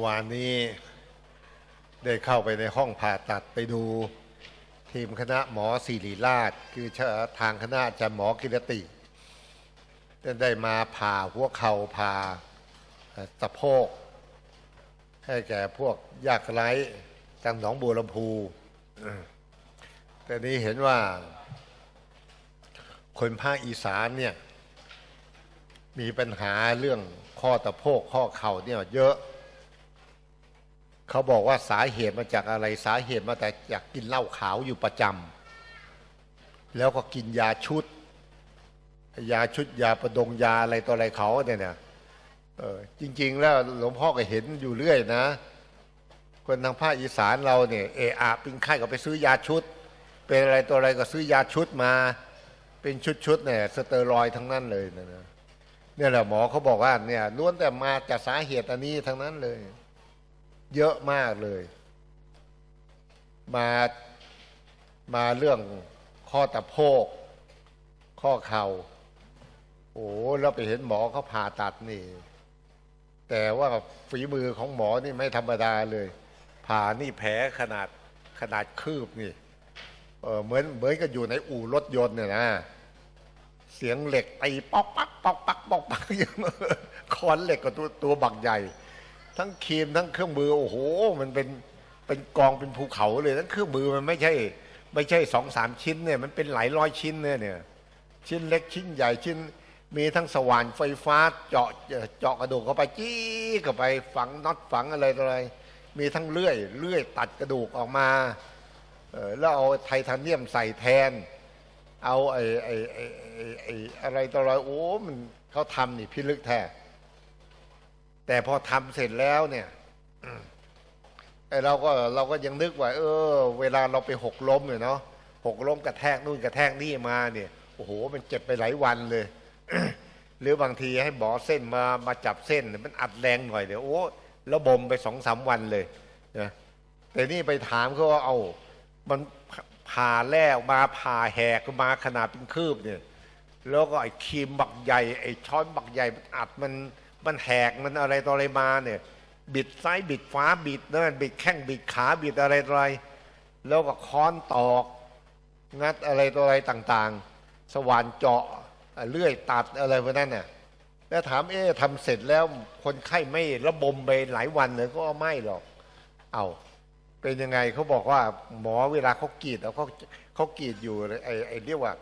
เมื่อวานนี้ได้เข้าไปในห้องผ่าตัดไปดูทีมคณะหมอศิริราช คือทางคณะอาจารย์หมอกิรติได้มาผ่าหัวเข่าผ่าสะโพก ให้แก่พวกยากไร้จังหนองบัวลำพูแต่นี้เห็นว่า คนภาคอีสานเนี่ย มีปัญหาเรื่องข้อตะโพกข้อเข่าเนี่ยเยอะ เขาบอกว่าสาเหตุมาจากอะไรสาเหตุมาแต่จากกินเหล้าขาวอยู่ประจำแล้วก็กินยาชุด ยาชุดยาประดงยาอะไรต่ออะไรเขาเนี่ยเนะเออจริง ๆ แล้วหลวงพ่อก็เห็นอยู่เรื่อยนะ คนทางภาคอีสานเราเนี่ยเออาเป็นไข้ก็ไปซื้อยาชุด เป็นอะไรตัวอะไรก็ซื้อยาชุดมา เป็นชุดๆเนี่ยสเตอรอยทั้งนั้นเลยนะนะเนี่ยแหละหมอเขาบอกว่าเนี่ยล้วนแต่มาจากสาเหตุอันนี้ทั้งนั้นเลย เยอะมากเลย มามาเรื่องข้อตะโพก ข้อเข่าโอ้แล้วไปเห็นหมอเขาผ่าตัดนี่ แต่ว่าฝีมือของหมอนี่ไม่ธรรมดาเลย ผ่านี่แผลขนาดขนาดคืบนี่เออเหมือนเหมือนกับอยู่ในอู่รถยนต์เนี่ยนะ เสียงเหล็กตีปอกปักปอกปักปอกปักอย่างคอนเหล็กกับตัวตัวบักใหญ่ ทั้งครีมทั้งเครื่องมือโอ้โห มันเป็นเป็นกองเป็นภูเขาเลยทั้งเครื่องมือมันไม่ใช่ ไม่ใช่สองสามชิ้นเนี่ยมันเป็นหลายร้อยชิ้นเนี่ยเนี่ยชิ้นเล็กชิ้นใหญ่ชิ้น มีทั้งสว่านไฟฟ้าเจาะเจาะกระดูกเข้าไปจี้เข้าไปฝังน็อตฝังอะไรอะไรมีทั้งเลื่อยเลื่อยตัดกระดูกออกมาเออแล้วเอาไทเทเนียมใส่แทน เอาไอ้ไอ้ไอ้ไอ้ไอ้อะไรต่ออะไรโอ้มันเขาทำนี่พิลึกแท้ แต่พอทำเสร็จแล้วเนี่ยเราก็เราก็ยังนึกว่า เออ เวลาเราไปหกล้มเนี่ยเนาะหกล้มกระแทกนู่นกระแทกนี่มาเนี่ยโอ้โห มันเจ็บไปหลายวันเลย หรือบางทีให้หมอเส้นมามาจับเส้น มันอัดแรงหน่อยเดี๋ยวโอ้แล้วบ่มไปสองสามวันเลยนะแต่นี่ไปถามเขาว่าเอามันผ่าแล่ออกมาผ่าแหกมาขนาดเป็นคืบเนี่ย แล้วก็ไอ้ครีมบักใหญ่ไอ้ช้อนบักใหญ่มันอัดมัน มันแหกมันอะไรต่ออะไรมาเนี่ย บิดซ้ายบิดฟ้าบิดนั่นบิดแข้งบิดขาบิดอะไรต่ออะไร แล้วก็ค้อนตอก งัดอะไรต่ออะไรต่างๆ สว่านเจาะเลื่อยตัดอะไรพวกนั้นเนี่ยแล้วถามเอ๊ะทำเสร็จแล้วคนไข้ไม่ระบมไปหลายวันเลยก็ไม่หรอก เอาเป็นยังไงเขาบอกว่าหมอเวลาเขากรีดแล้วเขาเขากรีดอยู่ไอ้ไอ้เรียกว่า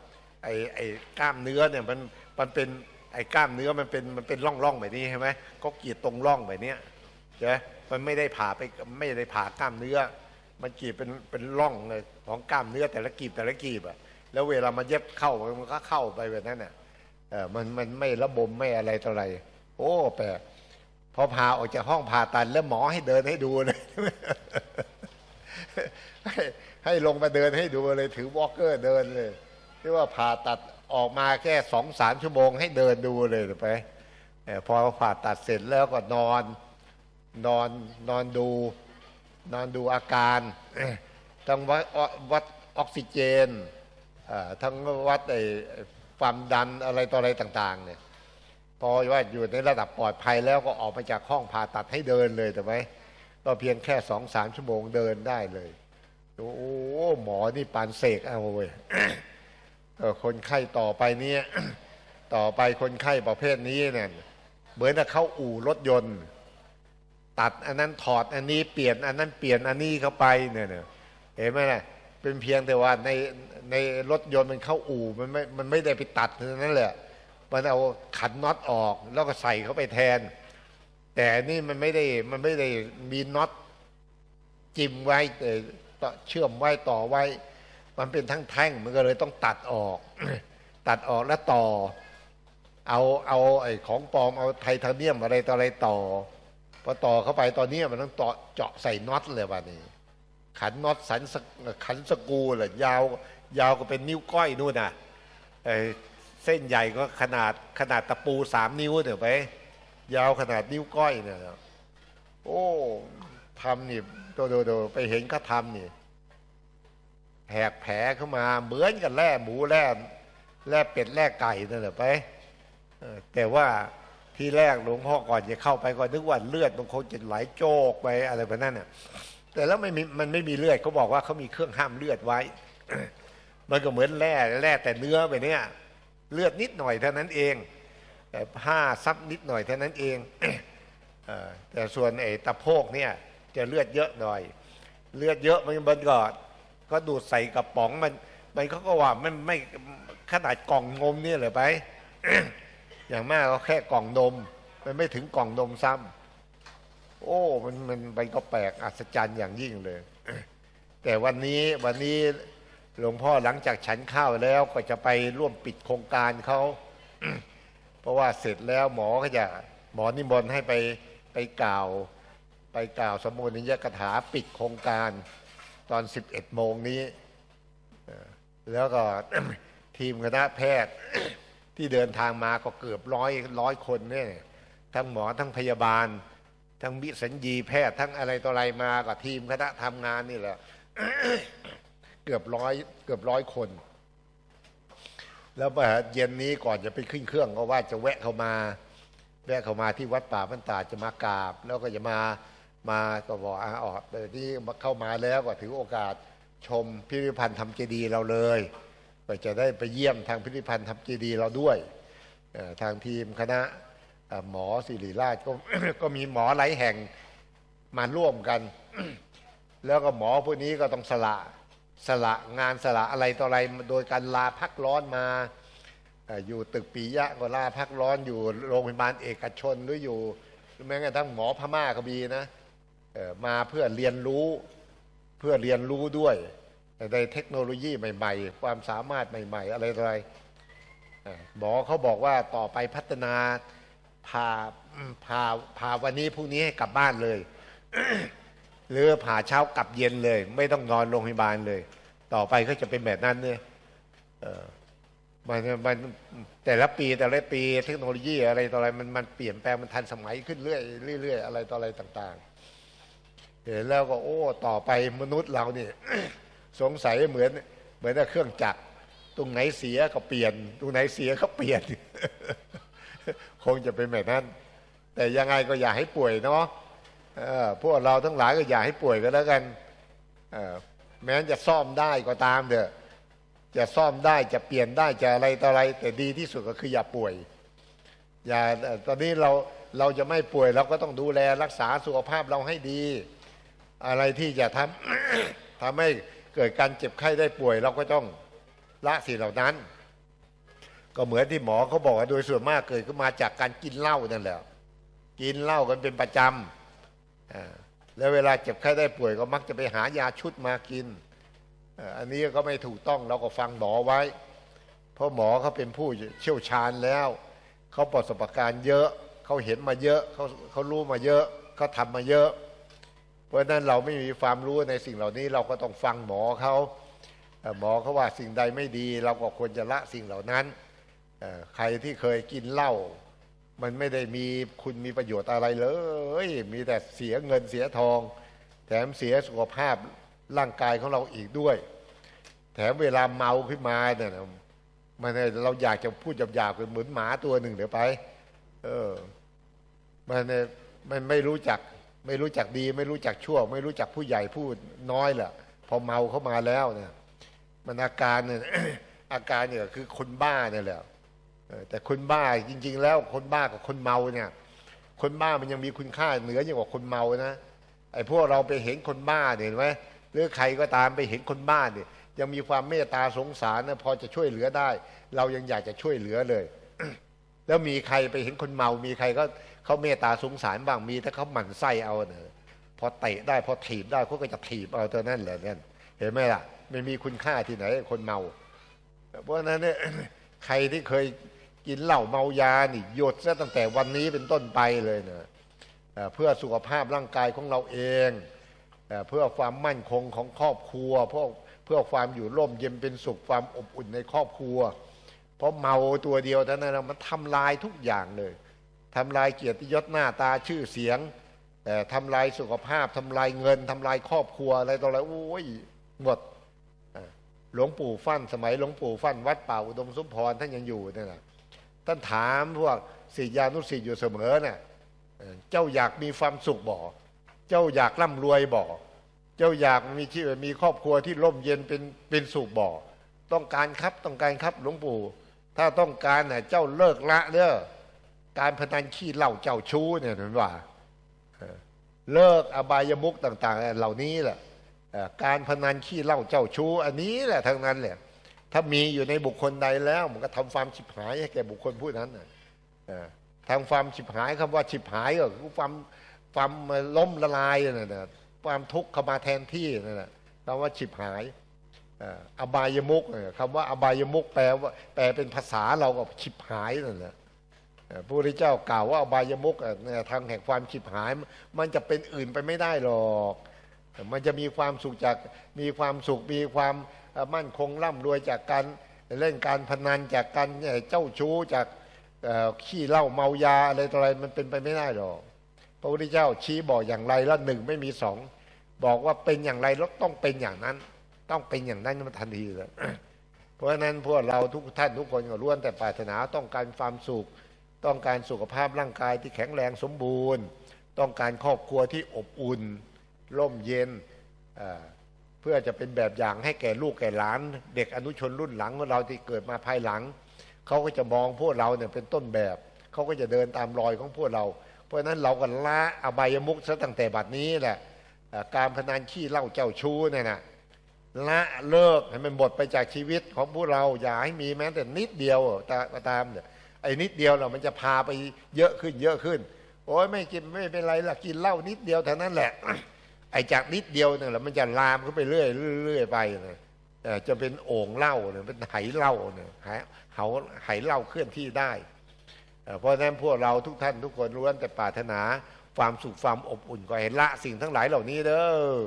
ไอ้ไอ้กล้ามเนื้อเนี่ยมันมันเป็น ไอ้กล้ามเนื้อมันเป็นมันเป็นร่องร่องแบบนี้ใช่ไหมเขากรีดตรงร่องแบบเนี้ยใช่มันไม่ได้ผ่าไปไม่ได้ผ่ากล้ามเนื้อ มันกรีดเป็นเป็นร่องเลยของกล้ามเนื้อแต่ละกีบแต่ละกีบอะแล้วเวลามันเย็บเข้ามันก็เข้าไปแบบนั้นน่ะเออมันมันไม่ระบมไม่อะไรต่ออะไร โอ้แปลกพอพาออกจากห้องผ่าตัดแล้วหมอให้เดินให้ดูเลยให้ให้ลงมาเดินให้ดูเลย ถือวอล์กเกอร์เดินเลยที่ว่าผ่าตัด ออกมาแค่สองสามชั่วโมงให้เดินดูเลยไปพอผ่าตัดเสร็จแล้วก็นอนนอนนอนดู นอนดูอาการทั้งวัดวัดออกซิเจนทั้งวัดไอ้ความดันอะไรต่ออะไรต่าง ๆ เนี่ยพอว่าอยู่ในระดับปลอดภัยแล้วก็ออกมาจากห้องผ่าตัดให้เดินเลยแต่ไหมก็เพียงแค่สองสามชั่วโมงเดินได้เลยโอ้หมอนี่ปานเสกเอาเว้ย คนไข้ต่อไปนี้ต่อไปคนไข้ประเภทนี้เนี่ยเหมือนเข้าอู่รถยนต์ ตัดอันนั้นถอดอันนี้เปลี่ยนอันนั้นเปลี่ยนอันนี้เข้าไปเนี่ยเห็นไหมนะเป็นเพียงแต่ว่าในในรถยนต์มันเข้าอู่มันไม่มันไม่ได้ไปตัดนั่นแหละมันเอาขันน็อตออกแล้วก็ใส่เข้าไปแทน แต่นี่มันไม่ได้มันไม่ได้มีน็อตจิ้มไว้เชื่อมไว้ต่อไว้ มันเป็นทั้งแท่งมันก็เลยต้องตัดออก ตัดออกแล้วต่อ เอาเอาไอ้ของปลอมเอาไทเทเนียมอะไรต่ออะไรต่อพอต่อเข้าไปตอนนี้มันต้องต่อเจาะใส่น็อตเลยว่ะนี่ขันน็อตสันขันสกูเลยยาวยาวก็เป็นนิ้วก้อยนู่นน่ะเส้นใหญ่ก็ขนาดขนาดตะปูสามนิ้วเนี่ยไปยาวขนาดนิ้วก้อยเนี่ยโอ้ทำนี่โดโดไปเห็นเขาทำนี่ แหกแผลเข้ามา เหมือนกับแร่หมูแร่แร่เป็ดแร่ไก่นั่นแหละไปแต่ว่าที่แรกหลวงพ่อก่อนจะเข้าไปก็นึกว่าเลือดมันคงจะไหลโจกไปอะไรแบบนั้นน่ะ แต่แล้วไม่มีมันไม่มีเลือดเขาบอกว่าเขามีเครื่องห้ามเลือดไว้ มันก็เหมือนแร่แร่แต่เนื้อไปเนี่ย เลือดนิดหน่อยเท่านั้นเองแต่ผ้าซับนิดหน่อยเท่านั้นเองเอแต่ส่วนไอ้ตะโพกเนี่ยจะเลือดเยอะหน่อย เลือดเยอะมันมันก็ ก็ดูดใส่กระป๋องมันมันเขาก็ว่ามันไม่ขนาดกล่องนมเนี่ยเหรอไป อย่างมากก็แค่กล่องนมมันไม่ถึงกล่องนมซ้ำโอ้มันมันมันก็แปลกอัศจรรย์อย่างยิ่งเลย แต่วันนี้วันนี้หลวงพ่อหลังจากฉันข้าวแล้วก็จะไปร่วมปิดโครงการเขาเพราะว่าเสร็จแล้วหมอก็จะหมอนิมนต์ให้ไปไปกล่าว ไปกล่าวสมโภชนิยกถาปิดโครงการ ตอน 11 โมงนี้ แล้วก็ทีมคณะแพทย์ที่เดินทางมาก็เกือบร้อยร้อยคนเนี่ยทั้งหมอทั้งพยาบาล ทั้งมิสัญญีแพทย์ทั้งอะไรต่ออะไรมากับทีมคณะทำงานนี่แหละเกือบร้อยเกือบร้อยคน แล้วมาเย็นนี้ก่อนจะไปขึ้นเครื่องก็ว่าจะแวะเข้ามา แวะเข้ามาที่วัดป่าพันตาจะมากราบ แล้วก็จะมา มาก็บอกอาออกเดี๋ยวนี้เข้ามาแล้วก็ถือโอกาสชมพิพิธภัณฑ์ทำเจดีย์เราเลยก็จะได้ไปเยี่ยมทางพิพิธภัณฑ์ทำเจดีย์เราด้วยทางทีมคณะหมอศิริราชก็ก็มีหมอหลายแห่งมาร่วมกัน แล้วก็หมอพวกนี้ก็ต้องสละสละงานสละอะไรต่ออะไรโดยการลาพักร้อนมาอยู่ตึกปียะก็ลาพักร้อนอยู่โรงพยาบาลเอกชนหรืออยู่แม้กระทั่งหมอพม่าก็มีนะ มาเพื่อเรียนรู้เพื่อเรียนรู้ด้วยในเทคโนโลยีใหม่ ๆ ความสามารถใหม่ ๆ อะไรต่ออะไรหมอเขาบอกว่าต่อไปพัฒนาพาพาพาวันนี้พรุ่งนี้ให้กลับบ้านเลย หรือผ่าเช้ากลับเย็นเลย ไม่ต้องนอนโรงพยาบาลเลย ต่อไปก็จะเป็นแบบนั้นเนี่ยมันมันแต่ละปีแต่ละปีเทคโนโลยีอะไรต่ออะไรมันมันเปลี่ยนแปลงมันทันสมัยขึ้นเรื่อยเรื่อยอะไรต่ออะไรต่าง ๆ เห็นแล้วก็โอ้ ต่อไปมนุษย์เราเนี่ยสงสัยเหมือนเหมือนเครื่องจักร ตรงไหนเสียก็เปลี่ยน ตรงไหนเสียก็เปลี่ยน คงจะเป็นแบบนั้น แต่ยังไงก็อย่าให้ป่วยเนาะพวกเราทั้งหลายก็อย่าให้ป่วยกันแล้วกันแม้จะซ่อมได้ก็ตามเถอะจะซ่อมได้จะเปลี่ยนได้จะอะไรต่ออะไร แต่ดีที่สุดก็คืออย่าป่วย อย่าตอนนี้เราเราจะไม่ป่วยเราก็ต้องดูแลรักษาสุขภาพเราให้ดี อะไรที่จะทำทำให้เกิดการเจ็บไข้ได้ป่วย เราก็ต้องละสิ่งเหล่านั้น ก็เหมือนที่หมอเขาบอกว่าโดยส่วนมากเกิดขึ้นมาจากการกินเหล้านั่นแหละกินเหล้ากันเป็นประจำแล้วเวลาเจ็บไข้ได้ป่วยก็มักจะไปหายาชุดมากินอันนี้ก็ไม่ถูกต้องเราก็ฟังหมอไว้ เพราะหมอเขาเป็นผู้เชี่ยวชาญแล้ว เขาประสบการณ์เยอะ เขาเห็นมาเยอะเขาเขารู้มาเยอะเขาทำมาเยอะ เพราะนั้นเราไม่มีความรู้ในสิ่งเหล่านี้เราก็ต้องฟังหมอเขาหมอเขาว่าสิ่งใดไม่ดี เราก็ควรจะละสิ่งเหล่านั้นใครที่เคยกินเหล้ามันไม่ได้มีคุณมีประโยชน์อะไรเลย มีแต่เสียเงินเสียทอง แถมเสียสุขภาพร่างกายของเราอีกด้วย แถมเวลาเมาขึ้นมาเนี่ยมันเราอยากจะพูดหยาบๆเหมือนหมาตัวหนึ่งเดี๋ยวไป เออ มันเนี่ยมันไม่รู้จัก ไม่รู้จักดี ไม่รู้จักชั่ว ไม่รู้จักผู้ใหญ่ผู้น้อยแหละพอเมาเข้ามาแล้วเนี่ยมันอาการเนี่ยอาการเนี่ยคือคนบ้าเนี่ยแหละแต่คนบ้าจริง ๆ แล้วคนบ้ากับคนเมาเนี่ย คนบ้ามันยังมีคุณค่าเหนือยิ่งกว่าคนเมานะไอ้พวกเราไปเห็นคนบ้าเนี่ยเห็นไหมหรือใครก็ตามไปเห็นคนบ้าเนี่ยยังมีความเมตตาสงสารนะพอจะช่วยเหลือได้ เรายังอยากจะช่วยเหลือเลย แล้วมีใครไปเห็นคนเมา มีใครก็ เขาเมตตาสงสารบ้างมีถ้าเขาหมั่นไส้เอาเนอะพอเตะได้พอถีบได้เขาก็จะถีบเอาตัวนั่นแหละเนี่ยเห็นไหมล่ะไม่มีคุณค่าที่ไหน คนเมาเพราะนั้นเนี่ยใครที่เคยกินเหล้าเมายานี่หยุดซะตั้งแต่วันนี้เป็นต้นไปเลยเนะเอ่อเพื่อสุขภาพร่างกายของเราเองเพื่อความมั่นคงของครอบครัวเพื่อเพื่อความอยู่ร่มเย็นเป็นสุขความอบอุ่นในครอบครัว เพราะเมาตัวเดียวเท่านั้นมันทำลายทุกอย่างเลย ทำลายเกียรติยศหน้าตาชื่อเสียงเอ่ทำลายสุขภาพทำลายเงินทำลายครอบครัวอะไรต่ออะไรโอ้ยหมดหลวงปู่ฟั่นสมัยหลวงปู่ฟั่นวัดป่าอุดมสมพรท่านยังอยู่เนี่ยนะท่านถามพวกศิษยานุศิษย์อยู่เสมอน่ะเจ้าอยากมีความสุขบ่เจ้าอยากร่ำรวยบ่เจ้าอยากมีชีวิตมีครอบครัวที่ร่มเย็นเป็นเป็นสุขบ่ต้องการครับต้องการครับหลวงปู่ ถ้าต้องการเน่ะเจ้าเลิกละเด้อ การพนันขี้เหล้าเจ้าชู้เนี่ยเห็นว่าเลิกอบายมุกต่าง ๆ เหล่านี้แหละการพนันขี้เหล้าเจ้าชู้ อันนี้แหละทั้งนั้นแหละถ้ามีอยู่ในบุคคลใดแล้ว มันก็ทำความฉิบหายให้แก่บุคคลผู้นั้นน่ะเอ่อทำความฉิบหายคำว่าฉิบหายก็คือความความล้มละลายนั่นนะความทุกข์เข้ามาแทนที่นั่นแหละคำว่าฉิบหายอบายมุกเนี่ยคำว่าอบายมุกแปลว่าแปลเป็นภาษาเราก็ฉิบหายนั่นแหละ พระพุทธเจ้ากล่าวว่าอบายมุกทางแห่งความฉิบหาย มันจะเป็นอื่นไปไม่ได้หรอก มันจะมีความสุขจากมีความสุขมีความมั่นคงร่ำรวยจากการเล่นการพนันจากการเอ่เจ้าชู้จากขี้เหล้าเมายาอะไรต่ออะไรมันเป็นไปไม่ได้หรอก พระพุทธเจ้าชี้บอกอย่างไรแล้วหนึ่งไม่มีสองบอกว่าเป็นอย่างไรแล้วต้องเป็นอย่างนั้น ต้องเป็นอย่างนั้นมันทันทีเลยเพราะฉะนั้นพวกเราทุกท่านทุกคนก็ล้วนแต่ปรารถนาต้องการความสุข ต้องการสุขภาพร่างกายที่แข็งแรงสมบูรณ์ ต้องการครอบครัวที่อบอุ่น ร่มเย็นเพื่อจะเป็นแบบอย่างให้แก่ลูกแก่หลาน เด็กอนุชนรุ่นหลังของเราที่เกิดมาภายหลังเขาก็จะมองพวกเราเนี่ยเป็นต้นแบบเขาก็จะเดินตามรอยของพวกเรา เพราะฉะนั้นเราก็ละอบายมุกซะตั้งแต่บัดนี้แหละการพนันขี้เล้าเจ้าชู้เนี่ยนะละเลิกให้มันหมดไปจากชีวิตของพวกเราอย่าให้มีแม้แต่นิดเดียวตามเนี่ย ไอ้นิดเดียวเรามันจะพาไปเยอะขึ้นเยอะขึ้น โอ้ยไม่กินไม่เป็นไรละกินเหล้านิดเดียวเท่านั้นแหละ ไอ้จากนิดเดียวเนี่ยแหละมันจะลามขึ้นไปเรื่อยเรื่อยไปนะเอ่อจะเป็นโอ่งเหล้าเนี่ยเป็นไหเหล้าเนี่ยไหเหาไหเหล้าเคลื่อนที่ได้ เพราะฉะนั้นพวกเราทุกท่านทุกคนล้วนแต่ปรารถนาความสุขความอบอุ่นก็ให้ละสิ่งทั้งหลายเหล่านี้เด้อ